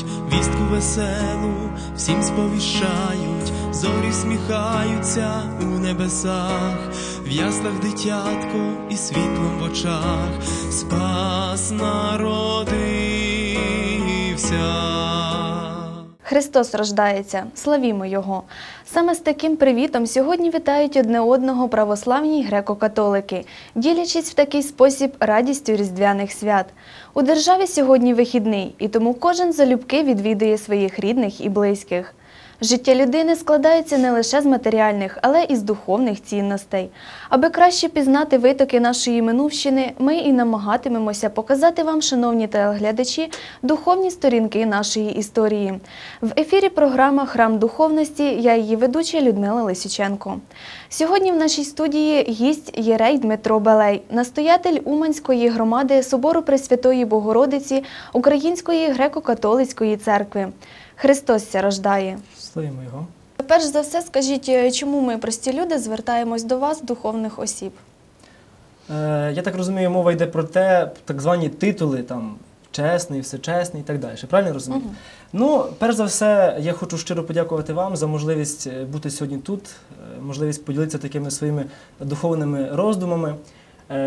грають, вістку веселу всім сповіщають, зорі сміхаються у небесах, в яслах дитятко і світлом в очах, спас народився. Христос рождається, славімо Його. Саме з таким привітом сьогодні вітають одне одного православні греко-католики, ділячись в такий спосіб радістю різдвяних свят. У державі сьогодні вихідний, і тому кожен залюбки відвідує своїх рідних і близьких. Життя людини складається не лише з матеріальних, але і з духовних цінностей. Аби краще пізнати витоки нашої минувщини, ми і намагатимемося показати вам, шановні телеглядачі, духовні сторінки нашої історії. В ефірі програма Храм духовності я її ведуча Людмила Лисюченко. Сьогодні в нашій студії гість Єрей Дмитро Балей, настоятель Уманської громади Собору Пресвятої Богородиці Української греко-католицької церкви. Христос ся рождає. Славімо його. Перш за все, скажіть, е, чому ми, прості люди, звертаємось до вас, духовних осіб? Е, я так розумію, мова йде про те, так звані титули, там чесний, всечесний і так далі. Правильно розумію? Мгм. Ну, перш за все, я хочу щиро подякувати вам за можливість е, бути сьогодні тут, можливість поділитися такими своїми духовними роздумами.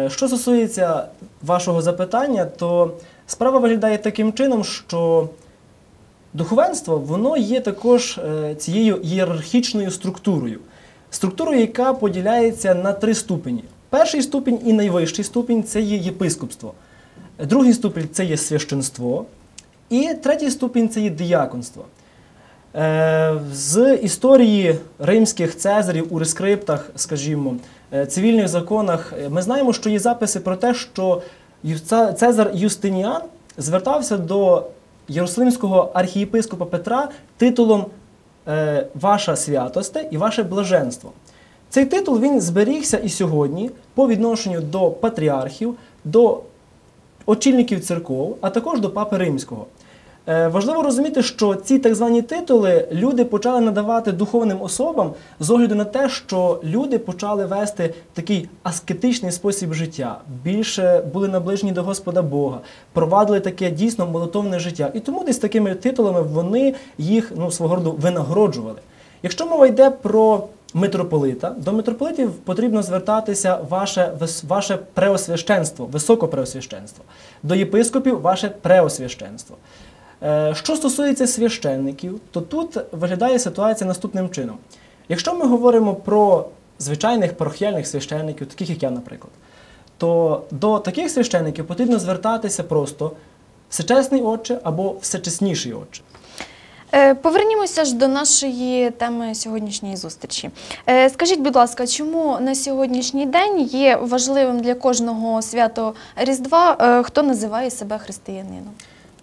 Що стосується вашого запитання, то справа виглядає таким чином, що духовенство воно є також е, цією ієрархічною структурою. Структурою, яка поділяється на три ступені. Перший ступінь і найвищий ступінь це є єпископство. Другий ступінь це є священство. І третій ступінь це є діяконство. Е, З історії римських цезарів у рескриптах, скажімо, е, цивільних законах, ми знаємо, що є записи про те, що Цезар Юстиніан звертався до Єрусалимського архієпископа Петра титулом е, Ваша святосте і ваше блаженство. Цей титул він зберігся і сьогодні по відношенню до патріархів, до очільників церков, а також до Папи Римського. Е, Важливо розуміти, що ці так звані титули люди почали надавати духовним особам з огляду на те, що люди почали вести такий аскетичний спосіб життя, більше були наближені до Господа Бога, провадили таке дійсно молитовне життя. І тому десь такими титулами вони їх ну, свого роду винагороджували. Якщо мова йде про митрополита, до митрополитів потрібно звертатися ваше, ваше преосвященство, високопреосвященство. До єпископів ваше преосвященство. Е, Що стосується священників, то тут виглядає ситуація наступним чином. Якщо ми говоримо про звичайних парохіальних священників, таких як я, наприклад, то до таких священників потрібно звертатися просто всечесний отче або всечесніший отче. Е, Повернімося ж до нашої теми сьогоднішньої зустрічі. Е, Скажіть, будь ласка, чому на сьогоднішній день є важливим для кожного свято Різдва, хто називає себе християнином?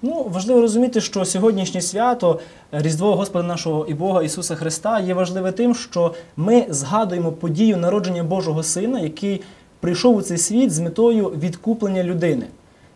Ну, важливо розуміти, що сьогоднішнє свято Різдво Господа нашого і Бога Ісуса Христа є важливе тим, що ми згадуємо подію народження Божого Сина, який прийшов у цей світ з метою відкуплення людини.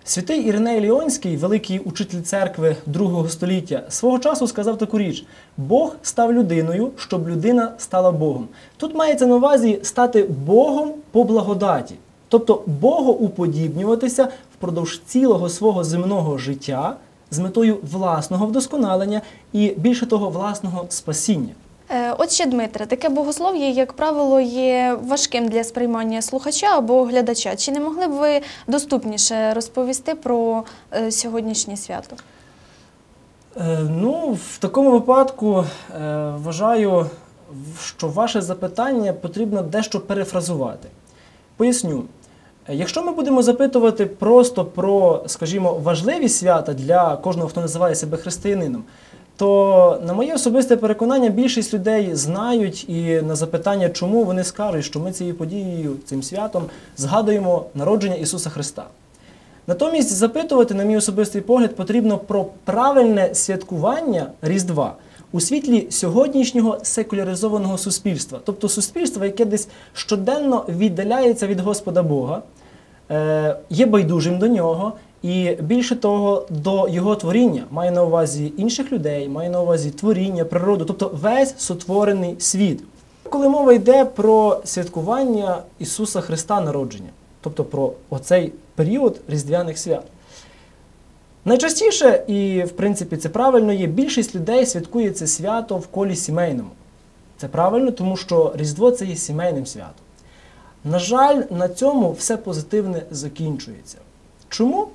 Святий Іриней Ліонський, великий учитель церкви другого століття, свого часу сказав таку річ: Бог став людиною, щоб людина стала Богом. Тут мається на увазі стати Богом по благодаті, тобто Богу уподібнюватися впродовж цілого свого земного життя з метою власного вдосконалення і більше того, власного спасіння. Е, От ще Дмитре, таке богослов'я, як правило, є важким для сприймання слухача або глядача. Чи не могли б ви доступніше розповісти про е, сьогоднішнє свято? Е, Ну, в такому випадку вважаю, що ваше запитання потрібно дещо перефразувати. Поясню. Якщо ми будемо запитувати просто про, скажімо, важливість свята для кожного, хто називає себе християнином, то на моє особисте переконання більшість людей знають і на запитання, чому вони скажуть, що ми цією подією, цим святом згадуємо народження Ісуса Христа. Натомість запитувати, на мій особистий погляд, потрібно про правильне святкування Різдва у світлі сьогоднішнього секуляризованого суспільства, тобто суспільства, яке десь щоденно віддаляється від Господа Бога, е, є байдужим до нього, і більше того, до його творіння має на увазі інших людей, має на увазі творіння, природу, тобто весь сотворений світ. Коли мова йде про святкування Ісуса Христа народження, тобто про оцей період різдвяних свят, Найчастіше, і в принципі це правильно є, більшість людей святкує це свято в колі сімейному. Це правильно, тому що Різдво це є сімейним святом. На жаль, на цьому все позитивне закінчується. Чому?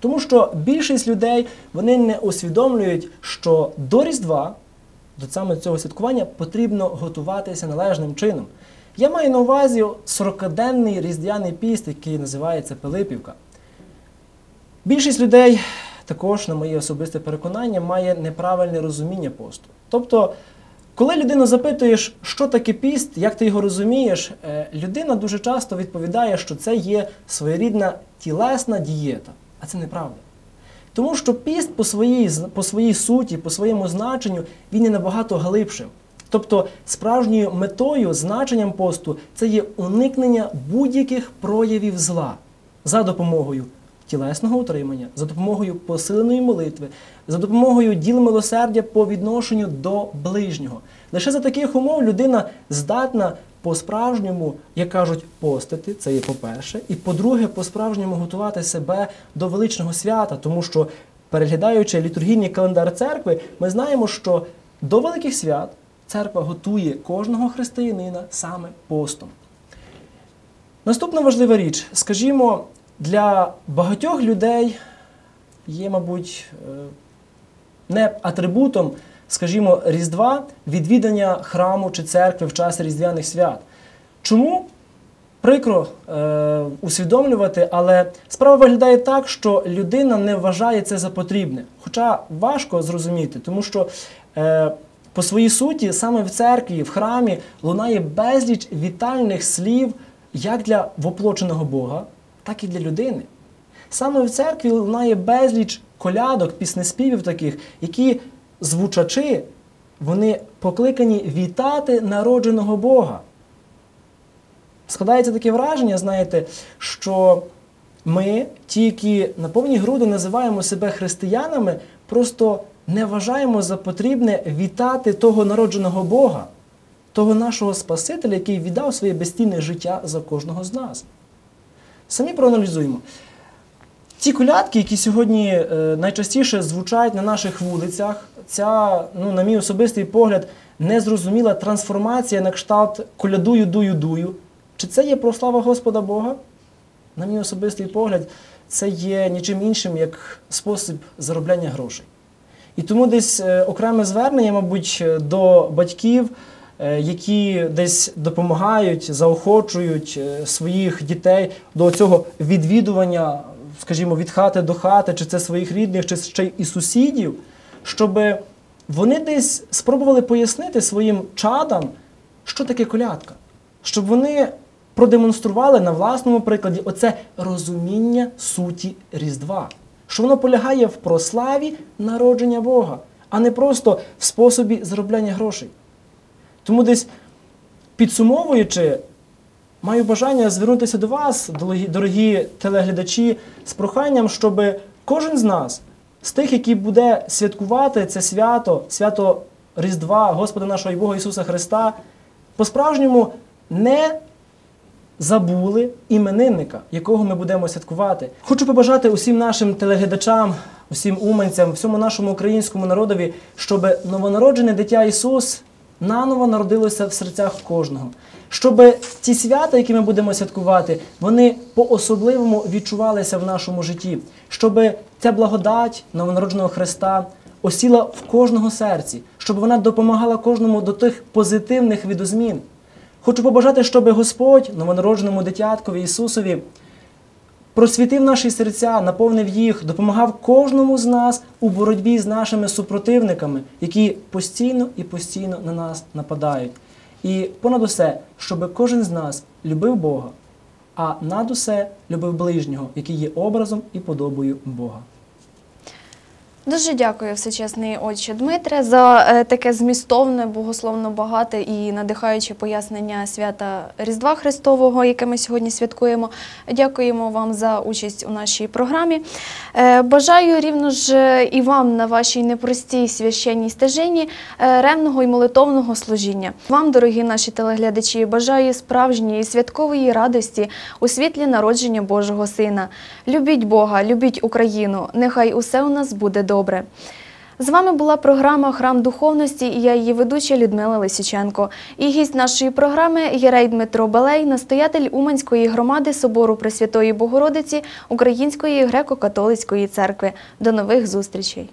Тому що більшість людей вони не усвідомлюють, що до Різдва, до саме цього святкування, потрібно готуватися належним чином. Я маю на увазі 40-денний різдвяний піст, який називається Пилипівка. Більшість людей, також, на моє особисте переконання, має неправильне розуміння посту. Тобто, коли людину запитуєш, що таке піст, як ти його розумієш, е, людина дуже часто відповідає, що це є своєрідна тілесна дієта. А це неправда. Тому що піст по своїй, по своїй суті, по своєму значенню, він є набагато глибшим. Тобто справжньою метою, значенням посту це є уникнення будь-яких проявів зла за допомогою тілесного утримання, за допомогою посиленої молитви, за допомогою діл милосердя по відношенню до ближнього. Лише за таких умов людина здатна по-справжньому, як кажуть, постити, це є по-перше, і по-друге, по-справжньому готувати себе до величного свята, тому що, переглядаючи літургійний календар церкви, ми знаємо, що до великих свят церква готує кожного християнина саме постом. Наступна важлива річ, скажімо, для багатьох людей є, мабуть, е, не атрибутом, скажімо, Різдва відвідання храму чи церкви в час різдвяних свят. Чому? Прикро е, усвідомлювати, але справа виглядає так, що людина не вважає це за потрібне. Хоча важко зрозуміти, тому що е, по своїй суті саме в церкві, в храмі лунає безліч вітальних слів як для воплоченого Бога, так і для людини. Саме в церкві лунає безліч колядок, піснеспівів таких, які звучачи, вони покликані вітати народженого Бога. Складається таке враження, знаєте, що ми, ті, які на повні груди називаємо себе християнами, просто не вважаємо за потрібне вітати того народженого Бога, того нашого Спасителя, який віддав своє безцінне життя за кожного з нас. Самі проаналізуємо. Ті колядки, які сьогодні е, найчастіше звучать на наших вулицях, ця, ну, на мій особистий погляд, незрозуміла трансформація на кшталт колядую, дую, дую. Чи це є прослава Господа Бога? На мій особистий погляд, це є нічим іншим, як спосіб заробляння грошей. І тому десь е, окреме звернення, мабуть, е, до батьків, які десь допомагають, заохочують е, своїх дітей до цього відвідування, скажімо, від хати до хати, чи це своїх рідних, чи ще й сусідів, щоб вони десь спробували пояснити своїм чадам, що таке колядка, щоб вони продемонстрували на власному прикладі оце розуміння суті Різдва, що воно полягає в прославі народження Бога, а не просто в способі заробляння грошей. Тому десь підсумовуючи, маю бажання звернутися до вас, дорогі, телеглядачі, з проханням, щоб кожен з нас, з тих, який буде святкувати це свято, свято Різдва Господа нашого і Бога Ісуса Христа, по-справжньому не забули іменинника, якого ми будемо святкувати. Хочу побажати усім нашим телеглядачам, усім уманцям, всьому нашому українському народові, щоб новонароджене дитя Ісус наново народилося в серцях кожного. Щоб ті свята, які ми будемо святкувати, вони по-особливому відчувалися в нашому житті, щоб ця благодать новонародженого Христа осіла в кожного серці, щоб вона допомагала кожному до тих позитивних відозмін. Хочу побажати, щоб Господь новонародженому дитяткові Ісусові просвітив наші серця, наповнив їх, допомагав кожному з нас у боротьбі з нашими супротивниками, які постійно і постійно на нас нападають. І понад усе, щоб кожен з нас любив Бога, а над усе любив ближнього, який є образом і подобою Бога. Дуже дякую, всечесний отче Дмитре, за е, таке змістовне, богословно багате і надихаюче пояснення свята Різдва Христового, яке ми сьогодні святкуємо. Дякуємо вам за участь у нашій програмі. Е, Бажаю рівно ж і вам на вашій непростій священній стежині е, ревного і молитовного служіння. Вам, дорогі наші телеглядачі, бажаю справжньої святкової радості у світлі народження Божого Сина. Любіть Бога, любіть Україну. Нехай усе у нас буде добре. З вами була програма Храм духовності і я її ведуча Людмила Лисіченко. І гість нашої програми Єрей Дмитро Балей, настоятель Уманської громади Собору Пресвятої Богородиці Української греко-католицької церкви. До нових зустрічей!